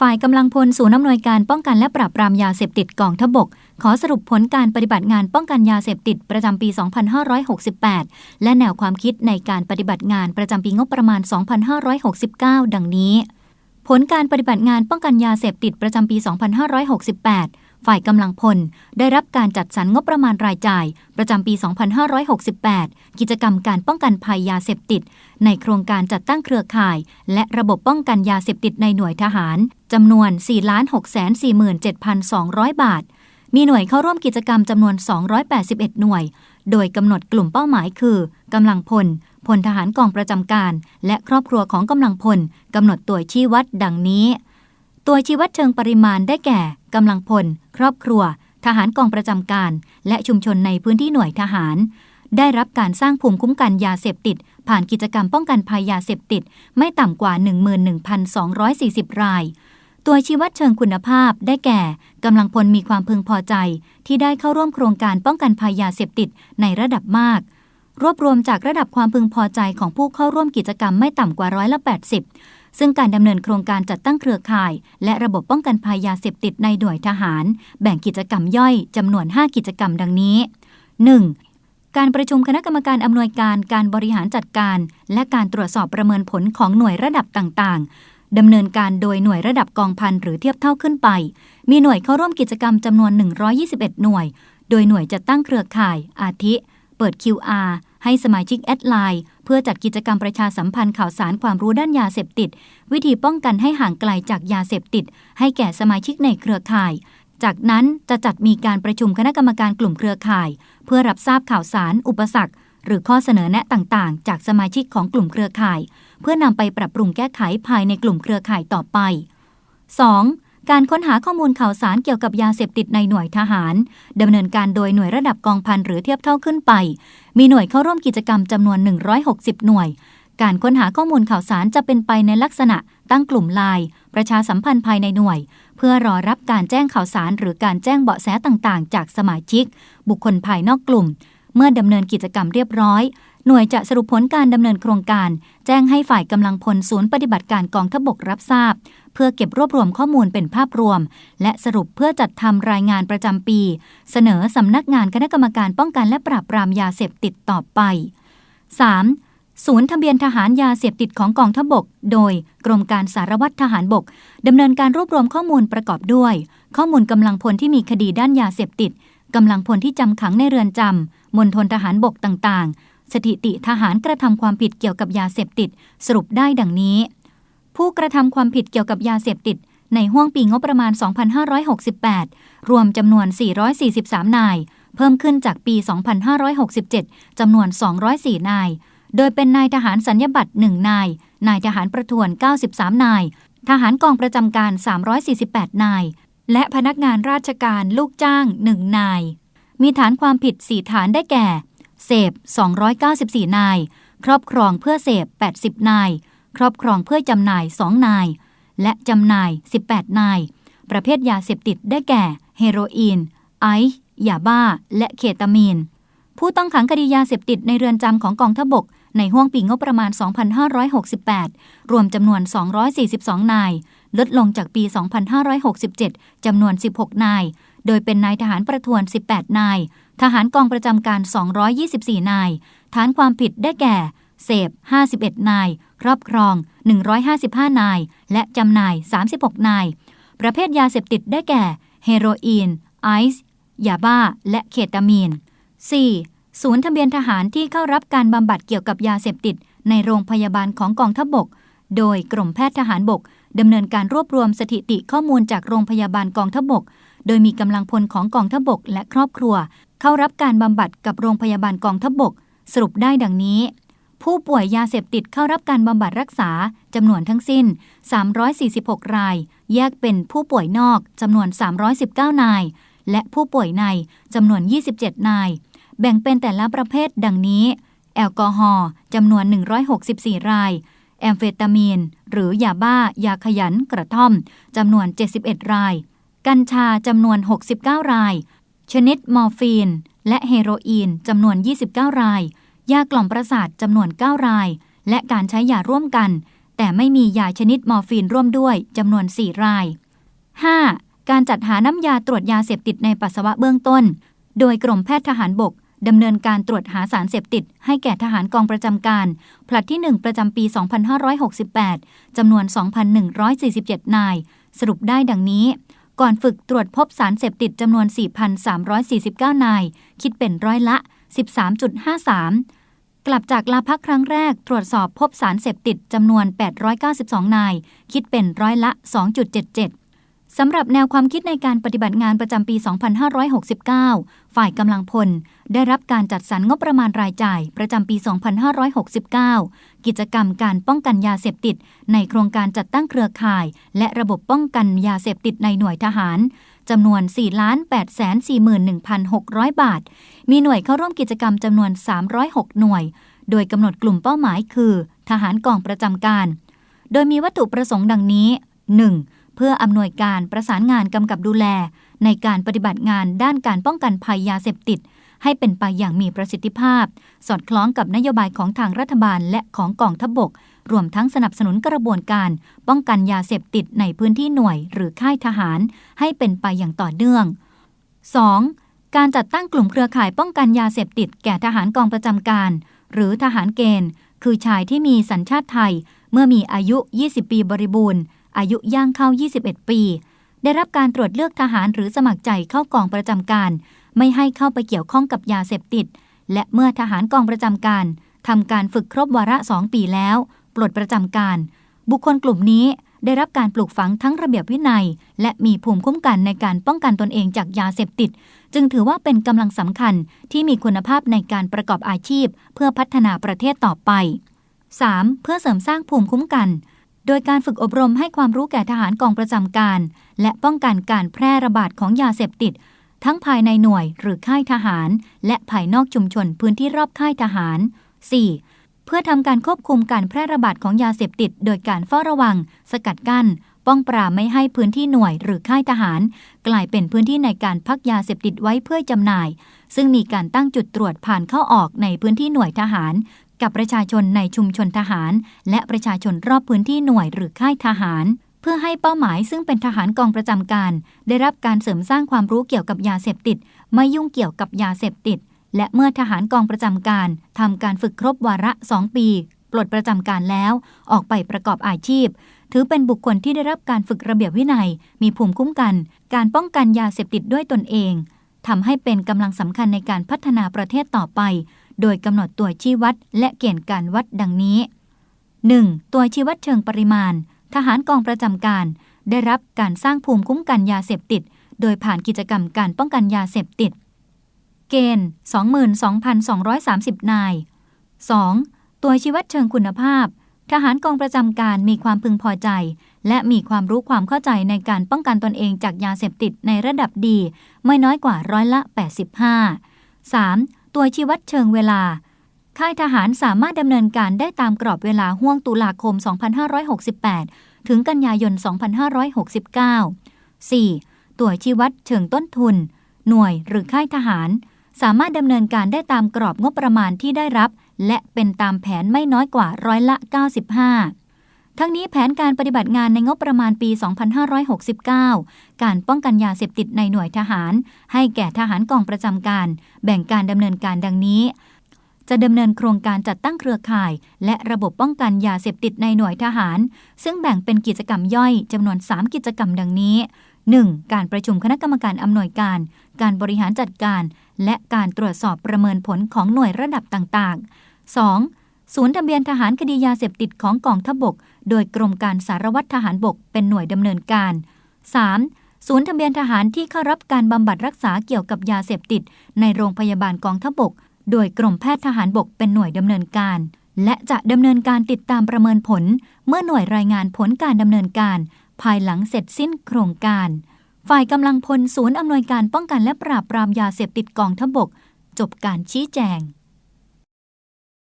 ฝ่ายกำลังพลศูนย์อำนวยการป้องกันและปราบปรามยาเสพติดกองทบก ขอสรุปผลการปฏิบัติงานป้องกันยาเสพติดประจำปี 2568 และแนวความคิดในการปฏิบัติงานประจำปีงบประมาณ 2569 ดังนี้ ผลการปฏิบัติงานป้องกันยาเสพติดประจำปี 2568 ฝ่ายกำลังพล ได้รับการจัดสรรงบประมาณรายจ่าย ประจำปี 2568 กิจกรรมการป้องกันภัยยาเสพติด ในโครงการจัดตั้งเครือข่าย และระบบป้องกันยาเสพติดในหน่วยทหารจำนวน 4,647,200 บาท มีหน่วยเข้าร่วมกิจกรรมจำนวน 281 หน่วย โดยกำหนดกลุ่มเป้าหมายคือกำลังพลพลทหารกองประจำการ และครอบครัวของกำลังพลกำหนดตัวชี้วัดดังนี้ ตัวชี้วัดเชิงปริมาณได้แก่ กำลังพล ครอบครัว ทหารกองประจำการ และชุมชนในพื้นที่หน่วยทหาร ได้รับการสร้างภูมิคุ้มกันยาเสพติด ผ่านกิจกรรมป้องกันภัยยาเสพติด ไม่ต่ำกว่า 11,240 ราย ตัวชี้วัดเชิงคุณภาพได้แก่กำลังพลมีความพึงพอใจ ที่ได้เข้าร่วมโครงการป้องกันภัยยาเสพติดในระดับมากรวบรวมจากระดับความพึงพอใจของผู้เข้าร่วมกิจกรรมไม่ต่ำกว่าร้อยละ 80 ซึ่งการดำเนินโครงการจัดตั้งเครือข่าย และระบบป้องกันภัยยาเสพติดในหน่วยทหาร แบ่งกิจกรรมย่อยจำนวน 5 กิจกรรมดังนี้ 1. การประชุมคณะกรรมการอำนวยการการบริหารจัดการ และการตรวจสอบประเมินผลของหน่วยระดับต่างๆดำเนินการโดยหน่วยระดับกองพันหรือเทียบเท่าขึ้นไป มีหน่วยเข้าร่วมกิจกรรมจำนวน 121 หน่วย โดยหน่วยจะตั้งเครือข่าย อาทิ เปิด QR ให้สมาชิกแอดไลน์เพื่อจัดกิจกรรมประชาสัมพันธ์ข่าวสารความรู้ด้านยาเสพติด วิธีป้องกันให้ห่างไกลจากยาเสพติด ให้แก่สมาชิกในเครือข่าย จากนั้นจะจัดมีการประชุมคณะกรรมการกลุ่มเครือข่าย เพื่อรับทราบข่าวสาร อุปสรรค หรือข้อเสนอแนะต่างๆ จากสมาชิกของกลุ่มเครือข่าย เพื่อนำไปปรับปรุงแก้ไขภายในกลุ่มเครือข่ายต่อไป 2. การค้นหาข้อมูลข่าวสารเกี่ยวกับยาเสพติดในหน่วยทหารดำเนินการโดยหน่วยระดับกองพันหรือเทียบเท่าขึ้นไป มีหน่วยเข้าร่วมกิจกรรมจำนวน 160 หน่วย การค้นหาข้อมูลข่าวสารจะเป็นไปในลักษณะ ตั้งกลุ่มไลน์ประชาสัมพันธ์ภายในหน่วย เพื่อรอรับการแจ้งข่าวสารหรือการแจ้งเบาะแสต่างๆ จากสมาชิก บุคคลภายนอกกลุ่ม เมื่อดำเนินกิจกรรมเรียบร้อย หน่วยจะสรุปผลการดำเนินโครงการ แจ้งให้ฝ่ายกำลังพลศูนย์ปฏิบัติการกองทพบกรับทราบ เพื่อเก็บรวบรวมข้อมูลเป็นภาพรวม และสรุปเพื่อจัดทำรายงานประจำปี เสนอสำนักงานคณะกรรมการป้องกันและปราบปรามยาเสพติดต่อไป 3. ศูนย์ทะเบียนทหารยาเสพติดของกองทพบก โดยกรมการสารวัตรทหารบกดำเนินการรวบรวมข้อมูลประกอบด้วย ข้อมูลกำลังพลที่มีคดีด้านยาเสพติดกำลังพลที่จำขังในเรือนจำมณฑลทหารบกต่างๆ สถิติทหารกระทำความผิดเกี่ยวกับยาเสพติด สรุปได้ดังนี้ ผู้กระทำความผิดเกี่ยวกับยาเสพติด ในห้วงปีงบประมาณ 2568 รวมจำนวน 443 นาย เพิ่มขึ้นจากปี 2567 จำนวน 204 นาย โดยเป็นนายทหารสัญญบัตร 1 นาย นายทหารประทวน 93 นาย ทหารกองประจำการ 348 นาย และพนักงานราชการลูกจ้าง 1 นาย มีฐานความผิด 4 ฐานได้แก่ เสพ 294 นาย ครอบครองเพื่อเสพ 80 นาย ครอบครองเพื่อจำหน่าย 2 นาย และจำหน่าย 18 นาย ประเภทยาเสพติดได้แก่ เฮโรอีน ไอซ์ยาบ้า และเคตามีน ผู้ต้องขังคดียาเสพติดในเรือนจำของกองทบก ในห้วงปีงบประมาณ 2568 รวมจำนวน 242 นาย ลดลงจากปี 2567 จำนวน 16 นาย โดยเป็นนายทหารประทวน 18 นาย ทหารกองประจำการ 224 นาย ฐานความผิดได้แก่ เสพ 51 นาย ครอบครอง 155 นาย และจำหน่าย 36 นาย ประเภทยาเสพติดได้แก่ เฮโรอีน ไอซ์ ยาบ้า และเคตามีน 4. ศูนย์ทะเบียนทหารที่เข้ารับการบำบัดเกี่ยวกับยาเสพติด ในโรงพยาบาลของกองทัพบบก โดยกรมแพทย์ทหารบกดำเนินการรวบรวมสถิติข้อมูลจากโรงพยาบาลกองทัพบบก โดยมีกำลังพลของกองทัพบบกและครอบครัว เข้ารับการบำบัดกับโรงพยาบาลกองทัพบบก สรุปได้ดังนี้ ผู้ป่วยยาเสพติดเข้ารับการบำบัดรักษาจำนวนทั้งสิ้น 346 ราย แยกเป็นผู้ป่วยนอกจำนวน 319 นาย และผู้ป่วยในจำนวน 27 นาย แบ่งเป็นแต่ละประเภทดังนี้ แอลกอฮอล์จำนวน 164 ราย แอมเฟตามีน หรือยาบ้า ยาขยันกระท่อมจำนวน 71 ราย กัญชาจำนวน 69 ราย ชนิดมอร์ฟีน และเฮโรอีนจำนวน 29 ราย ยากล่อมประสาทจำนวน 9 ราย และการใช้ยาร่วมกัน แต่ไม่มียาชนิดมอร์ฟีนร่วมด้วยจำนวน 4 ราย 5. การจัดหาน้ำยาตรวจยาเสพติดในปัสสาวะเบื้องต้น โดยกรมแพทย์ทหารบกดำเนินการตรวจหาสารเสพติด ให้แก่ทหารกองประจำการ ผลัดที่ 1 ประจำปี 2568 จำนวน 2,147 นาย สรุปได้ดังนี้ ก่อนฝึกตรวจพบสารเสพติดจำนวน 4,349 นาย คิดเป็นร้อยละ 13.53 กลับจากลาพักครั้งแรก ตรวจสอบพบสารเสพติดจำนวน 892 นาย คิดเป็นร้อยละ 2.77 สำหรับแนวความคิดในการปฏิบัติงานประจำปี 2569 ฝ่ายกำลังพล ได้รับการจัดสรรงบประมาณรายจ่ายประจำปี 2569 กิจกรรมการป้องกันยาเสพติด ในโครงการจัดตั้งเครือข่าย และระบบป้องกันยาเสพติดในหน่วยทหารจำนวน 4,841,600 บาท มีหน่วยเข้าร่วมกิจกรรมจำนวน 306 หน่วย โดยกำหนดกลุ่มเป้าหมายคือ ทหารกองประจำการ โดยมีวัตถุประสงค์ดังนี้ 1. พื่ออำนวยการประสานงานกำกับดูแล ในการปฏิบัติงานด้านการป้องกันภัยยาเสพติด ให้เป็นไปอย่างมีประสิทธิภาพ สอดคล้องกับนโยบายของทางรัฐบาลและของกองทัพบบก รวมทั้งสนับสนุนกระบวนการ ป้องกันยาเสพติดในพื้นที่หน่วย หรือค่ายทหาร ให้เป็นไปอย่างต่อเนื่อง 2. การจัดตั้งกลุ่มเครือข่ายป้องกันยาเสพติด แก่ทหารกองประจำการ หรือทหารเกณฑ์ คือชายที่มีสัญชาติไทย เมื่อมีอายุ 20 ปีบริบูรณ์ อายุย่างเข้า 21 ปี ได้รับการตรวจเลือกทหารหรือสมัครใจเข้ากองประจำการ ไม่ให้เข้าไปเกี่ยวข้องกับยาเสพติด และเมื่อทหารกองประจำการทำการฝึกครบวาระสองปีแล้ว ปลดประจำการ บุคคลกลุ่มนี้ได้รับการปลูกฝังทั้งระเบียบวินัย และมีภูมิคุ้มกันในการป้องกันตนเองจากยาเสพติด จึงถือว่าเป็นกำลังสำคัญที่มีคุณภาพในการประกอบอาชีพ เพื่อพัฒนาประเทศต่อไป 3. เพื่อเสริมสร้างภูมิคุ้มกัน โดยการฝึกอบรมให้ความรู้แก่ทหารกองประจำการ และป้องกันการแพร่ระบาดของยาเสพติด ทั้งภายในหน่วยหรือค่ายทหาร และภายนอกชุมชนพื้นที่รอบค่ายทหาร 4. เพื่อทำการควบคุมการแพร่ระบาดของยาเสพติด โดยการเฝ้าระวัง สกัดกั้น ป้องปราบไม่ให้พื้นที่หน่วยหรือค่ายทหาร กลายเป็นพื้นที่ในการพักยาเสพติดไว้เพื่อจำหน่าย ซึ่งมีการตั้งจุดตรวจผ่านเข้าออกในพื้นที่หน่วยทหาร กับประชาชนในชุมชนทหาร และประชาชนรอบพื้นที่หน่วยหรือค่ายทหาร เพื่อให้เป้าหมายซึ่งเป็นทหารกองประจำการ ได้รับการเสริมสร้างความรู้เกี่ยวกับยาเสพติด ไม่ยุ่งเกี่ยวกับยาเสพติด และเมื่อทหารกองประจำการทำการฝึกครบวาระสองปี ปลดประจำการแล้ว ออกไปประกอบอาชีพ ถือเป็นบุคคลที่ได้รับการฝึกระเบียบวินัย มีภูมิคุ้มกัน การป้องกันยาเสพติดด้วยตนเอง ทำให้เป็นกำลังสำคัญในการพัฒนาประเทศต่อไป โดยกำหนดตัวชี้วัดและเกณฑ์การวัดดังนี้ 1. ตัวชี้วัดเชิงปริมาณ ทหารกองประจำการ ได้รับการสร้างภูมิคุ้มกันยาเสพติด โดยผ่านกิจกรรมการป้องกันยาเสพติด เกณฑ์ 22,230 นาย 2. ตัวชี้วัดเชิงคุณภาพ ทหารกองประจำการมีความพึงพอใจ และมีความรู้ความเข้าใจในการป้องกันตนเองจากยาเสพติดในระดับดี ไม่น้อยกว่าร้อยละ 85 3. ตัวชี้วัดเชิงเวลา ค่ายทหารสามารถดำเนินการได้ตามกรอบเวลาห่วงตุลาคม 2568 ถึงกันยายน 2569 4. ตัวชี้วัดเชิงต้นทุน หน่วยหรือค่ายทหาร สามารถดำเนินการได้ตามกรอบงบประมาณที่ได้รับ และเป็นตามแผนไม่น้อยกว่าร้อยละ 95 ทั้งนี้แผนการปฏิบัติงานในงบประมาณปี 2569 การป้องกันยาเสพติดในหน่วยทหาร ให้แก่ทหารกองประจำการ แบ่งการดำเนินการดังนี้ จะดำเนินโครงการจัดตั้งเครือข่าย และระบบป้องกันยาเสพติดในหน่วยทหาร ซึ่งแบ่งเป็นกิจกรรมย่อยจำนวน 3 กิจกรรมดังนี้ 1. การประชุมคณะกรรมการอำนวยการ การบริหารจัดการ และการตรวจสอบประเมินผลของหน่วยระดับต่างๆ 2. ศูนย์ทะเบียนทหารคดียาเสพติดของกองทพบก โดยกรมการสารวัตรทหารบกเป็นหน่วยดำเนินการ 3. ศูนย์ทะเบียนทหารที่เข้ารับการบำบัดรักษาเกี่ยวกับยาเสพติด ในโรงพยาบาลกองทพบก โดยกรมแพทย์ทหารบกเป็นหน่วยดำเนินการ และจะดำเนินการติดตามประเมินผล เมื่อหน่วยรายงานผลการดำเนินการ ภายหลังเสร็จสิ้นโครงการ ฝ่ายกำลังพลศูนย์อำนวยการป้องกันและปราบปรามยาเสพติดกองทพบก จบการชี้แจง